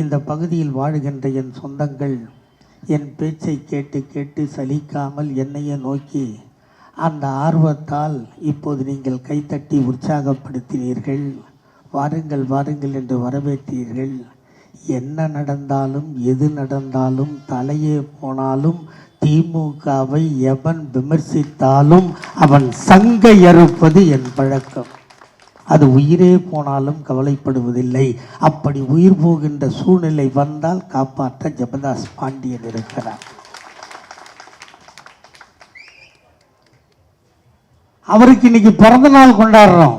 இந்த பகுதியில் வாழுகின்ற என் சொந்தங்கள் என் பேச்சை கேட்டு கேட்டு சலிக்காமல் என்னையே நோக்கி அந்த ஆர்வத்தால் இப்போது நீங்கள் கைத்தட்டி உற்சாகப்படுத்தினீர்கள். வாருங்கள் வாருங்கள் என்று வரவேற்றீர்கள். என்ன நடந்தாலும் எது நடந்தாலும் தலையே போனாலும் திமுகவை எவன் விமர்சித்தாலும் அவன் சங்கை அறுப்பது என் பழக்கம். அது உயிரே போனாலும் கவலைப்படுவதில்லை. அப்படி உயிர் போகின்ற சூழ்நிலை வந்தால் காப்பாற்ற ஜபதாஸ் பாண்டியன் இருக்கிறார். அவருக்கு இன்னைக்கு பிறந்த நாள் கொண்டாடுறோம்.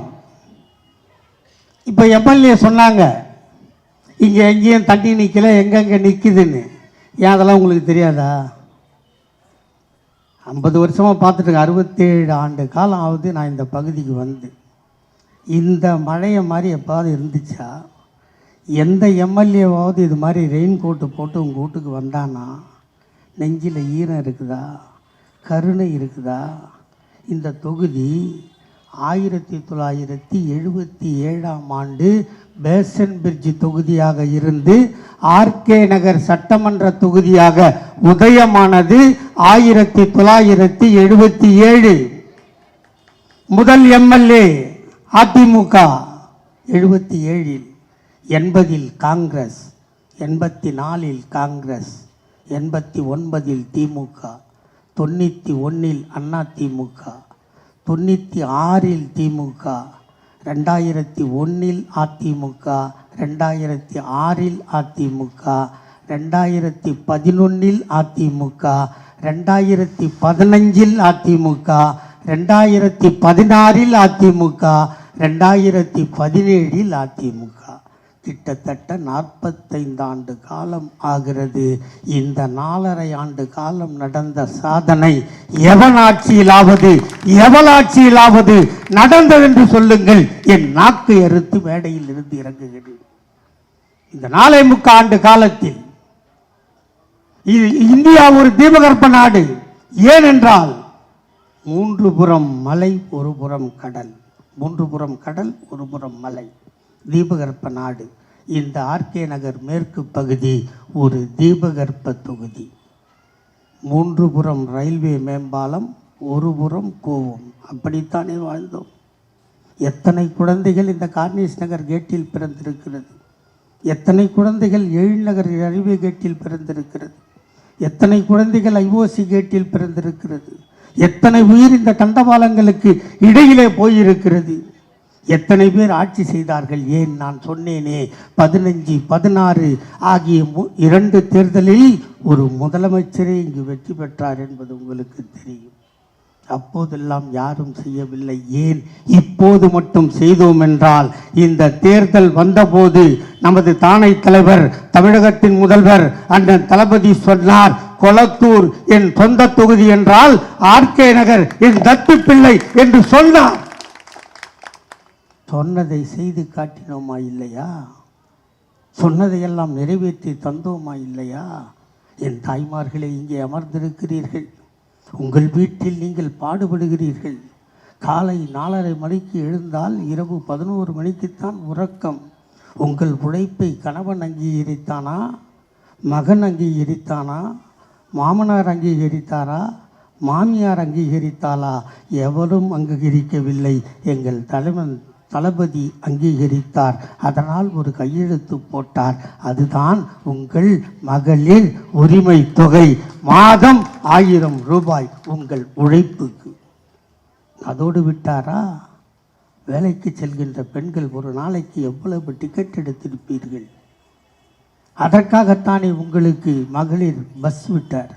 இப்போ எம்எல்ஏ சொன்னாங்க இங்கே எங்கேயும் தண்ணி நிற்கல எங்கெங்கே நிற்கிதுன்னு ஏன் அதெல்லாம் உங்களுக்கு தெரியாதா? ஐம்பது வருஷமாக பார்த்துட்டு அறுபத்தேழு ஆண்டு காலம் ஆகுது நான் இந்த பகுதிக்கு வந்து. இந்த மழையை மாதிரி எப்பாவது இருந்துச்சா? எந்த எம்எல்ஏவாவது இது மாதிரி ரெயின் கோட்டு போட்டு உங்கள் வீட்டுக்கு வந்தானா? நெஞ்சில் ஈரம் இருக்குதா? கருணை இருக்குதா? இந்த தொகுதி ஆயிரத்தி தொள்ளாயிரத்தி எழுபத்தி ஏழாம் ஆண்டு பேசன் பிரிட்ஜ் தொகுதியாக இருந்து ஆர்கே நகர் சட்டமன்ற தொகுதியாக உதயமானது ஆயிரத்தி தொள்ளாயிரத்தி எழுபத்தி ஏழு. முதல் எம்எல்ஏ. அதிமுக எழுபத்தி ஏழில் எண்பதில் காங்கிரஸ் எண்பத்தி நாலில் காங்கிரஸ் எண்பத்தி ஒன்பதில் திமுக தொண்ணூற்றி ஒன்றில் அண்ணா திமுக தொண்ணூற்றி ஆறில் திமுக ரெண்டாயிரத்தி ஒன்றில் அதிமுக ரெண்டாயிரத்தி ஆறில் அதிமுக ரெண்டாயிரத்தி பதினொன்றில் அதிமுக ரெண்டாயிரத்தி பதினஞ்சில் அதிமுக ரெண்டாயிரத்தி பதினாறில் அதிமுக ரெண்டாயிரத்தி பதினேழில் அதிமுக. கிட்டத்தட்ட நாற்பத்தைந்து ஆண்டு காலம் ஆகிறது. இந்த நாலரை ஆண்டு காலம் நடந்த சாதனை எவன் ஆட்சியிலாவது எவளாட்சியிலாவது நடந்ததென்று நடந்தது என்று சொல்லுங்கள். என் நாக்கு எறுத்து மேடையில் இருந்து இறங்குகிறேன் இந்த நாளை முக்க ஆண்டு காலத்தில் இந்தியா ஒரு தீபகற்ப நாடு. ஏனென்றால் மூன்று புறம் மலை ஒரு புறம் கடல். மூன்று புறம் கடல் ஒரு புறம் மலை. தீபகற்ப நாடு. இந்த ஆர்கே நகர் மேற்கு பகுதி ஒரு தீபகற்ப தொகுதி. மூன்று புறம் ரயில்வே மேம்பாலம் ஒரு புறம் கோவம். அப்படித்தானே வாழ்ந்தோம்? எத்தனை குழந்தைகள் இந்த கார்னிஸ் நகர் கேட்டில் பிறந்திருக்கிறது? எத்தனை குழந்தைகள் எழில்நகர் ரயில்வே கேட்டில் பிறந்திருக்கிறது? எத்தனை குழந்தைகள் ஐஓசி கேட்டில் பிறந்திருக்கிறது? எத்தனை உயிர் இந்த கண்டபாலங்களுக்கு இடையிலே போயிருக்கிறது? எத்தனை பேர் ஆட்சி செய்தார்கள்? ஏன் நான் சொன்னேனே. பதினஞ்சு பதினாறு ஆகிய மு- இரண்டு தேர்தலில் ஒரு முதலமைச்சரே இங்கு வெற்றி பெற்றார் என்பது உங்களுக்கு தெரியும். அப்போதெல்லாம் யாரும் செய்யவில்லை. ஏன்? இப்போது மட்டும் செய்தோம் என்றால் இந்த தேர்தல் வந்தபோது நமது தானை தலைவர் தமிழகத்தின் முதல்வர் அண்ணன் தளபதி சொன்னார் கொளத்தூர் என் சொந்த தொகுதி என்றால் ஆர்கே நகர் என் தத்து பிள்ளை என்று சொன்னார். சொன்னதை செய்து காட்டினோமா இல்லையா? சொன்னதையெல்லாம் நிறைவேற்றி தந்தோமா இல்லையா? என் தாய்மார்களே இங்கே அமர்ந்திருக்கிறீர்கள். உங்கள் வீட்டில் நீங்கள் பாடுபடுகிறீர்கள். காலை நாலரை மணிக்கு எழுந்தால் இரவு பதினோரு மணிக்குத்தான் உறக்கம். உங்கள் உழைப்பை கணவன் அங்கீகரித்தானா? மகன் அங்கீகரித்தானா? மாமனார் அங்கீகரித்தாரா? மாமியார் அங்கீகரித்தாளா? எவரும் அங்கீகரிக்கவில்லை. எங்கள் தலைவன் தளபதி அங்கீகரித்தார். அதனால் ஒரு கையெழுத்து போட்டார். அதுதான் உங்கள் மகளிர் உரிமை தொகை. மாதம் ஆயிரம் ரூபாய் உங்கள் உழைப்புக்கு. அதோடு விட்டாரா? வேலைக்கு செல்கின்ற பெண்கள் ஒரு நாளைக்கு எவ்வளவு டிக்கெட் எடுத்திருப்பீர்கள்? அதற்காகத்தானே உங்களுக்கு மகளிர் பஸ் விட்டார்.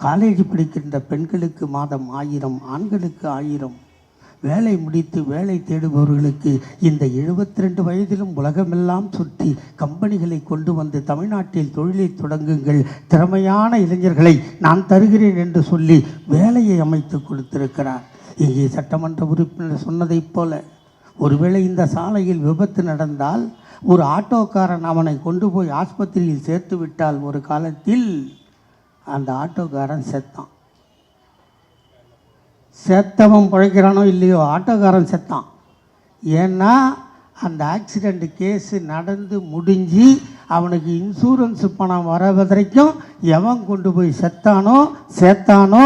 காலேஜ் படிக்கின்ற பெண்களுக்கு மாதம் ஆயிரம் ஆண்களுக்கு ஆயிரம். வேலை முடித்து வேலை தேடுபவர்களுக்கு இந்த 72 ரெண்டு வயதிலும் உலகமெல்லாம் சுற்றி கம்பெனிகளை கொண்டு வந்து தமிழ்நாட்டில் தொழிலை தொடங்குங்கள். திறமையான இளைஞர்களை நான் தருகிறேன் என்று சொல்லி வேலையை அமைத்து கொடுத்திருக்கிறார். இங்கே சட்டமன்ற உறுப்பினர் சொன்னதைப் போல ஒருவேளை இந்த சாலையில் விபத்து நடந்தால் ஒரு ஆட்டோக்காரன் அவனை கொண்டு போய் ஆஸ்பத்திரியில் சேர்த்து விட்டால் ஒரு காலத்தில் அந்த ஆட்டோக்காரன் செத்தான். செத்தவன் பிழைக்கிறானோ இல்லையோ ஆட்டோக்காரன் செத்தான். ஏன்னா அந்த ஆக்சிடெண்ட் கேஸு நடந்து முடிஞ்சு அவனுக்கு இன்சூரன்ஸ் பணம் வர வரைக்கும் எவன் கொண்டு போய் செத்தானோ சேர்த்தானோ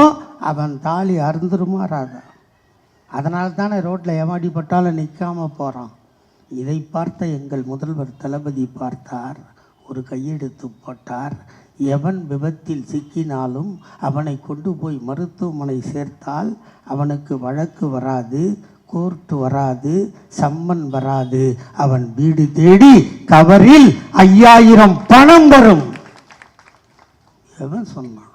அவன் தாலி அருந்துருமாறாதா. அதனால தானே ரோட்டில் எவடிப்பட்டாலும் நிற்காமல் போகிறான் இதை பார்த்த எங்கள் முதல்வர் தளபதி பார்த்தார் ஒரு கையெழுத்து போட்டார். எவன் விபத்தில் சிக்கினாலும் அவனை கொண்டு போய் மருத்துவமனை சேர்த்தால் அவனுக்கு வழக்கு வராது கோர்ட் வராது சம்மன் வராது. அவன் வீடு தேடி கவரில் ஐயாயிரம் பணம் வரும். எவன் சொன்னான்?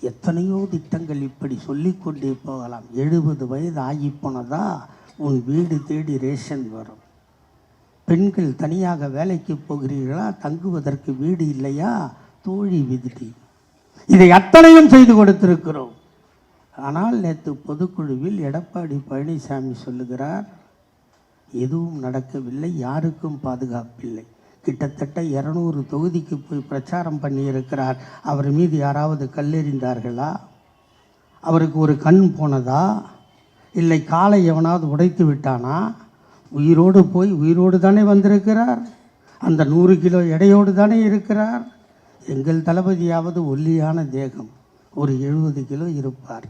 எத்தனையோ திட்டங்கள் இப்படி சொல்லிக்கொண்டே போகலாம். எழுபது வயது ஆகி போனதா உன் வீடு தேடி ரேஷன் வரும். பெண்கள் தனியாக வேலைக்கு போகிறீர்களா? தங்குவதற்கு வீடு இல்லையா? தோழி விதிடி இதை அத்தனையும் செய்து கொடுத்திருக்கிறோம். ஆனால் நேற்று பொதுக்குழுவில் எடப்பாடி பழனிசாமி சொல்லுகிறார் எதுவும் நடக்கவில்லை யாருக்கும் பாதுகாப்பில்லை. கிட்டத்தட்ட இரநூறு தொகுதிக்கு போய் பிரச்சாரம் பண்ணியிருக்கிறார். அவர் மீது யாராவது கல்லெறிந்தார்களா? அவருக்கு ஒரு கண் போனதா? இல்லை காலை எவனாவது உடைத்து விட்டானா? உயிரோடு போய் உயிரோடு தானே வந்திருக்கிறார். அந்த நூறு கிலோ எடையோடு தானே இருக்கிறார். எங்கள் தளபதியாவது ஒல்லியான தேகம். ஒரு எழுபது கிலோ இருப்பார்.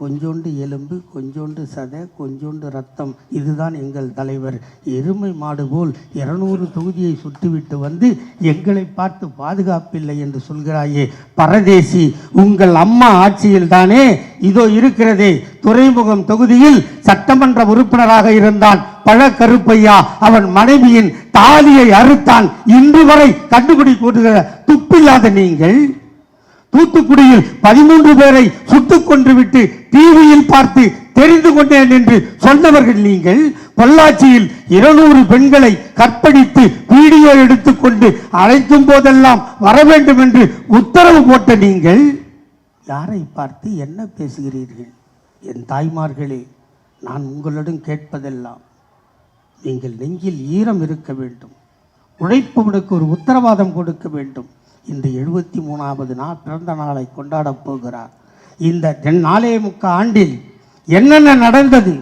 கொஞ்சோண்டு எலும்பு கொஞ்சோண்டு சதை கொஞ்சோண்டு ரத்தம். இதுதான் எங்கள் தலைவர். எருமை மாடு போல் இருநூறு தொகுதியை சுட்டுவிட்டு வந்து எங்களை பார்த்து பாதுகாப்பில்லை என்று சொல்கிறாயே. பரதேசி உங்கள் அம்மா ஆட்சியில் தானே இதோ இருக்கிறதே. துறைமுகம் தொகுதியில் சட்டமன்ற உறுப்பினராக இருந்தான். பழக்கருப்பையா அவன் மனைவியின் தாலியை அறுத்தான். இன்று வரை கண்டுபிடி கூட்டுகிற துப்பில்லாத நீங்கள் தூத்துக்குடியில் பதிமூன்று பேரை சுட்டுக் கொன்று விட்டு டிவியில் பார்த்து தெரிந்து கொண்டேன் என்று சொன்னவர்கள் நீங்கள் பொள்ளாச்சியில் இருநூறு பெண்களை கற்பழித்து வீடியோ எடுத்துக்கொண்டு அழைக்கும் போதெல்லாம் வர வேண்டும் என்று உத்தரவு போட்ட நீங்கள் யாரை பார்த்து என்ன பேசுகிறீர்கள்? என் தாய்மார்களே நான் உங்களிடம் கேட்பதெல்லாம் நீங்கள் நெஞ்சில் ஈரம் இருக்க வேண்டும். உழைப்பவனுக்கு ஒரு உத்தரவாதம் கொடுக்க வேண்டும். இந்த எழுபத்தி மூணாவது நாள் பிறந்த நாளை கொண்டாடப் போகிறார். இந்த நாலே முக்க ஆண்டில் என்னென்ன நடந்தது?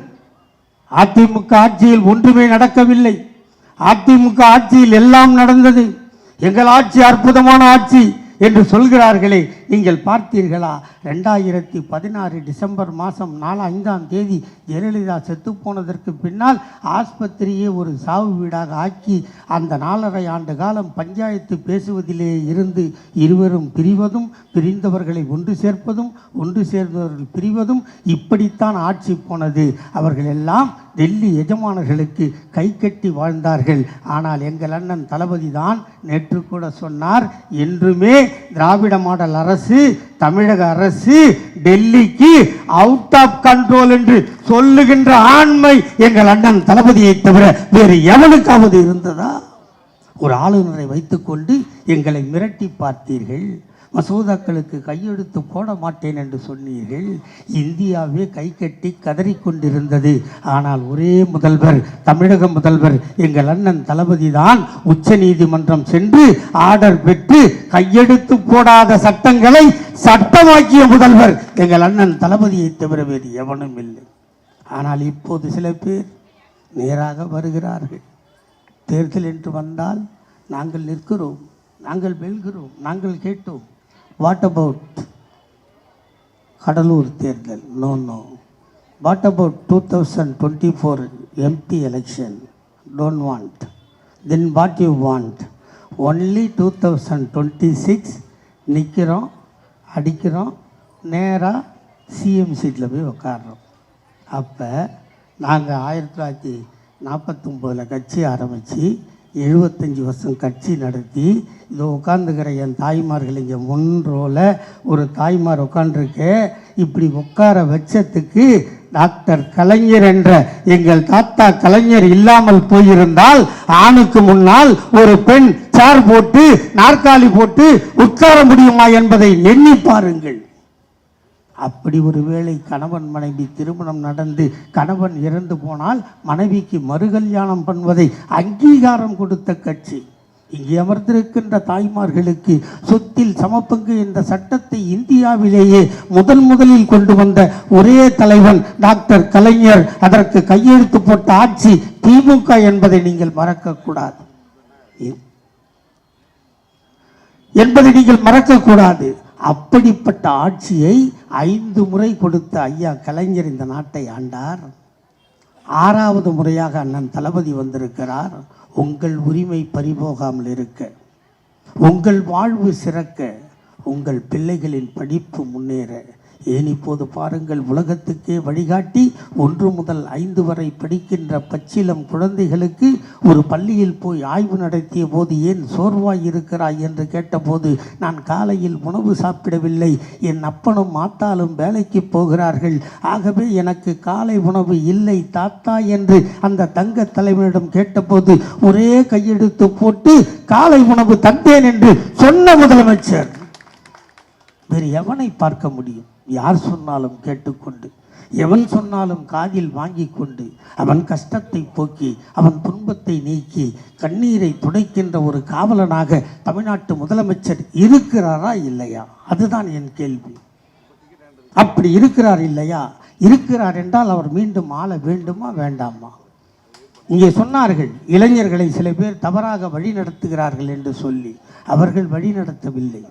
அதிமுக ஆட்சியில் ஒன்றுமே நடக்கவில்லை. அதிமுக ஆட்சியில் எல்லாம் நடந்தது. எங்கள் ஆட்சி அற்புதமான ஆட்சி என்று சொல்கிறார்களே நீங்கள் பார்த்தீர்களா? ரெண்டாயிரத்தி பதினாறு டிசம்பர் மாதம் நாலு ஐந்தாம் தேதி ஜெயலலிதா செத்துப்போனதற்கு பின்னால் ஆஸ்பத்திரியே ஒரு சாவு வீடாக ஆக்கி அந்த நாலரை ஆண்டு காலம் பஞ்சாயத்து பேசுவதிலே இருந்து இருவரும் பிரிவதும் பிரிந்தவர்களை ஒன்று சேர்ப்பதும் ஒன்று சேர்ந்தவர்கள் பிரிவதும் இப்படித்தான் ஆட்சி போனது. அவர்கள் எல்லாம் டெல்லி எஜமானர்களுக்கு கை கட்டி வாழ்ந்தார்கள். ஆனால் எங்கள் அண்ணன் தளபதி தான் நேற்று கூட சொன்னார் என்றுமே திராவிட மாடல் அரசு தமிழக அரசு டெல்லிக்கு அவுட் ஆஃப் கண்ட்ரோல் என்று சொல்லுகின்ற ஆண்மை எங்கள் அண்ணன் தளபதியை தவிர வேறு எவனுக்காவது இருந்ததா? ஒரு ஆளுநரை வைத்துக்கொண்டு எங்களை மிரட்டி பார்த்தீர்கள். மசோதாக்களுக்கு கையெழுத்து போட மாட்டேன் என்று சொன்னீர்கள். இந்தியாவே கை கட்டி கதறிக்கொண்டிருந்தது ஆனால் ஒரே முதல்வர் தமிழக முதல்வர் எங்கள் அண்ணன் தளபதி தான் உச்ச நீதிமன்றம் சென்று ஆர்டர் பெற்று கையெழுத்து போடாத சட்டங்களை சட்டமாக்கிய முதல்வர். எங்கள் அண்ணன் தளபதியை தவிர வேறு எவனும் இல்லை. ஆனால் இப்போது சில பேர் நேராக வருகிறார்கள். தேர்தல் என்று வந்தால் நாங்கள் நிற்கிறோம் நாங்கள் வெல்கிறோம் நாங்கள் கேட்டோம். வாட் அபவுட் கடலூர் தேர்தல்? No no what about two thousand twenty four MP election don't want then what you want only two thousand twenty six நிற்கிறோம் அடிக்கிறோம் நேராக சிஎம் சீட்டில் போய் உட்காடுறோம் அப்போ நாங்கள் ஆயிரத்தி தொள்ளாயிரத்தி நாற்பத்தொம்போதில் கட்சி ஆரம்பித்து எழுபத்தஞ்சி வருஷம் கட்சி நடத்தி இதோ உட்காந்துக்கிற என் தாய்மார்கள் இங்கே முன் ஒரு தாய்மார் உட்காந்துருக்கு இப்படி உட்கார வச்சத்துக்கு டாக்டர் கலைஞர் என்ற எங்கள் தாத்தா கலைஞர் இல்லாமல் போயிருந்தால் ஆணுக்கு முன்னால் ஒரு பெண் சார் போட்டு நாற்காலி போட்டு உட்கார முடியுமா என்பதை எண்ணி பாருங்கள். அப்படி ஒரு வேளை கணவன் மனைவி திருமணம் நடந்து கணவன் இறந்து போனால் மனைவிக்கு மறுகல்யாணம் பண்ணுவதை அங்கீகாரம் கொடுத்த கட்சி. இங்கே அமர்ந்திருக்கின்ற தாய்மார்களுக்கு சொத்தில் சமப்பங்கு என்ற சட்டத்தை இந்தியாவிலேயே முதன் முதலில் கொண்டு வந்த ஒரே தலைவன் டாக்டர் கலைஞர். அதற்கு கையெழுத்து போட்ட ஆட்சி திமுக என்பதை நீங்கள் மறக்கக்கூடாது. என்பதை நீங்கள் மறக்கக்கூடாது. அப்படிப்பட்ட ஆட்சியை ஐந்து முறை கொடுத்த ஐயா கலைஞர் இந்த நாட்டை ஆண்டார். ஆறாவது முறையாக அண்ணன் தளபதி வந்திருக்கிறார். உங்கள் உரிமை பறிபோகாமல் இருக்க உங்கள் வாழ்வு சிறக்க உங்கள் பிள்ளைகளின் படிப்பு முன்னேற ஏன் இப்போது பாருங்கள் உலகத்துக்கே வழிகாட்டி ஒன்று முதல் ஐந்து வரை படிக்கின்ற பச்சிலம் குழந்தைகளுக்கு ஒரு பள்ளியில் போய் ஆய்வு நடத்திய போது ஏன் சோர்வாய் இருக்கிறாய் என்று கேட்டபோது நான் காலையில் உணவு சாப்பிடவில்லை என் அப்பனும் மாத்தாலும் வேலைக்கு போகிறார்கள் ஆகவே எனக்கு காலை உணவு இல்லை தாத்தா என்று அந்த தங்க தலைவனிடம் கேட்டபோது ஒரே கையெடுத்து போட்டு காலை உணவு தந்தேன் என்று சொன்ன முதலமைச்சர். வேறு எவனை பார்க்க முடியும்? யார் சொன்னாலும் கேட்டுக்கொண்டு எவன் சொன்னாலும் காதில் வாங்கி கொண்டு அவன் கஷ்டத்தை போக்கி அவன் துன்பத்தை நீக்கி கண்ணீரை துடைக்கின்ற ஒரு காவலனாக தமிழ்நாட்டு முதலமைச்சர் இருக்கிறாரா இல்லையா? அதுதான் என் கேள்வி. அப்படி இருக்கிறார் இல்லையா? இருக்கிறார் என்றால் அவர் மீண்டும் ஆள வேண்டுமா வேண்டாமா? இங்கே சொன்னார்கள் இளைஞர்களை சில பேர் தவறாக வழி நடத்துகிறார்கள் என்று சொல்லி அவர்கள் வழி நடத்தவில்லை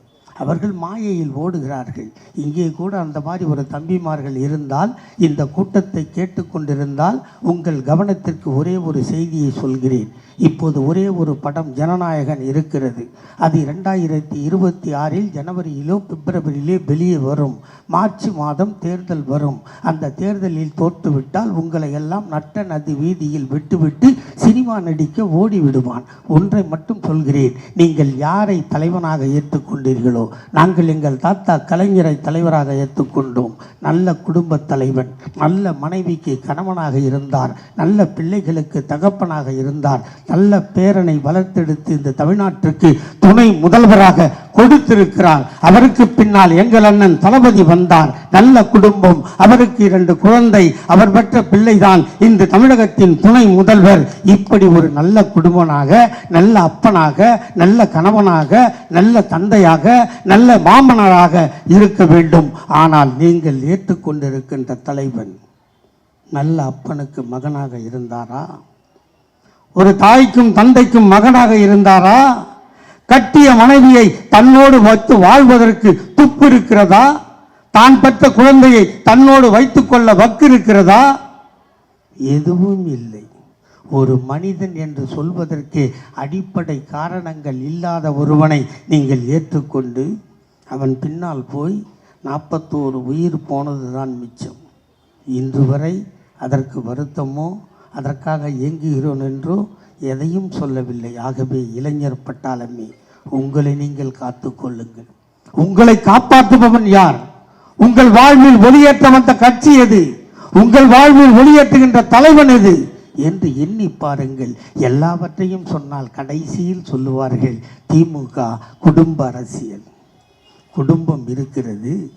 அவர்கள் மாயையில் ஓடுகிறார்கள். இங்கே கூட அந்த மாதிரி ஒரு தம்பிமார்கள் இருந்தால் இந்த கூட்டத்தை கேட்டுக்கொண்டிருந்தால் உங்கள் கவனத்திற்கு ஒரே ஒரு செய்தியை சொல்கிறேன். இப்போது ஒரே ஒரு படம் ஜனநாயகன் இருக்கிறது. அது இரண்டாயிரத்தி இருபத்தி ஆறில் ஜனவரியிலோ பிப்ரவரியிலே வெளியே வரும். மார்ச் மாதம் தேர்தல் வரும். அந்த தேர்தலில் தோற்றுவிட்டால் உங்களை எல்லாம் நட்ட நதி வீதியில் விட்டுவிட்டு சினிமா நடிக்க ஓடிவிடுவான். ஒன்றை மட்டும் சொல்கிறேன். நீங்கள் யாரை தலைவனாக ஏற்றுக்கொண்டீர்களோ நாங்கள் எங்கள் தாத்தா கலைஞரை தலைவராக ஏற்றுக்கொண்டோம். நல்ல குடும்ப தலைவன் நல்ல மனைவிக்கு கணவனாக இருந்தார் நல்ல பிள்ளைகளுக்கு தகப்பனாக இருந்தார் நல்ல பேரனை வளர்த்தெடுத்து இந்த தமிழ்நாட்டிற்கு துணை முதல்வராக கொடுத்திருக்கிறார். அவருக்கு பின்னால் எங்கள் அண்ணன் தளபதி வந்தார். நல்ல குடும்பம். அவருக்கு இரண்டு குழந்தை. அவர் பெற்ற பிள்ளைதான் இந்த தமிழகத்தின் துணை முதல்வர். இப்படி ஒரு நல்ல குடும்பனாக நல்ல அப்பனாக நல்ல கணவனாக நல்ல தந்தையாக நல்ல மாமனராக இருக்க வேண்டும். ஆனால் நீங்கள் ஏற்றுக்கொண்டிருக்கின்ற தலைவன் நல்ல அப்பனுக்கு மகனாக இருந்தாரா? ஒரு தாய்க்கும் தந்தைக்கும் மகனாக இருந்தாரா? கட்டிய மனைவியை தன்னோடு வைத்து வாழ்வதற்கு துப்பு இருக்கிறதா? தான் பெற்ற குழந்தையை தன்னோடு வைத்துக்கொள்ள வக்கு இருக்கிறதா? எதுவும் இல்லை. ஒரு மனிதன் என்று சொல்வதற்கு அடிப்படை காரணங்கள் இல்லாத ஒருவனை நீங்கள் ஏற்றுக்கொண்டு அவன் பின்னால் போய் நாற்பத்தோரு உயிர் போனதுதான் மிச்சம். இன்று வரை அதற்கு வருத்தமோ அதற்காக இயங்குகிறோம் என்றோ எதையும் சொல்லவில்லை. ஆகவே இளைஞர் பட்டாளமே உங்களை நீங்கள் காத்துக்கொள்ளுங்கள். உங்களை காப்பாற்றுபவன் யார்? உங்கள் வாழ்வில் ஒளியேற்ற வந்த கட்சி எது? உங்கள் வாழ்வில் ஒளியேற்றுகின்ற தலைவன் எது? என்று எண்ணி பாருங்கள். எல்லாவற்றையும் சொன்னால் கடைசியில் சொல்லுவார்கள் திமுக குடும்ப அரசியல். குடும்பம் இருக்கிறது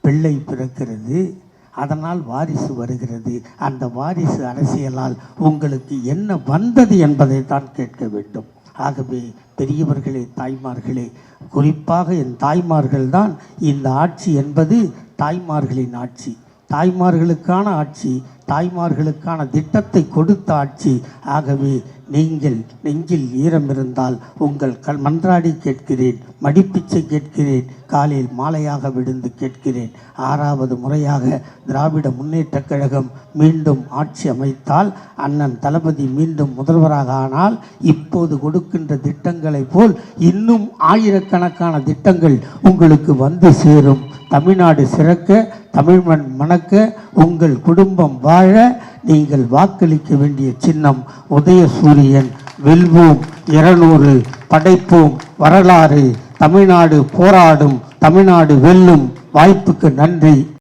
பிள்ளை பிறக்கிறது அதனால் வாரிசு வருகிறது. அந்த வாரிசு அரசியலால் உங்களுக்கு என்ன வந்தது என்பதை தான் கேட்க வேண்டும். ஆகவே பெரியவர்களே தாய்மார்களே குறிப்பாக என் தாய்மார்கள்தான் இந்த ஆட்சி என்பது தாய்மார்களின் ஆட்சி. தாய்மார்களுக்கான ஆட்சி தாய்மார்களுக்கான திட்டத்தை கொடுத்த ஆட்சி. ஆகவே நீங்கள் நெஞ்சில் ஈரம் இருந்தால் உங்கள் கல் மன்றாடி கேட்கிறேன் மடிப்பிச்சை கேட்கிறேன் காலையில் மாலையாக விழுந்து கேட்கிறேன். ஆறாவது முறையாக திராவிட முன்னேற்றக் கழகம் மீண்டும் ஆட்சி அமைத்தால் அண்ணன் தளபதி மீண்டும் முதல்வராக ஆனால் இப்போது கொடுக்கின்ற திட்டங்களைப் போல் இன்னும் ஆயிரக்கணக்கான திட்டங்கள் உங்களுக்கு வந்து சேரும். தமிழ்நாடு சிறக்க தமிழ்மண் மணக்க உங்கள் குடும்பம் வாழ நீங்கள் வாக்களிக்க வேண்டிய சின்னம் உதயசூரியன். வெல்வோம் இருநூறு படைப்போம் வரலாறு தமிழ்நாடு போராடும் தமிழ்நாடு வெல்லும். வாய்ப்புக்கு நன்றி.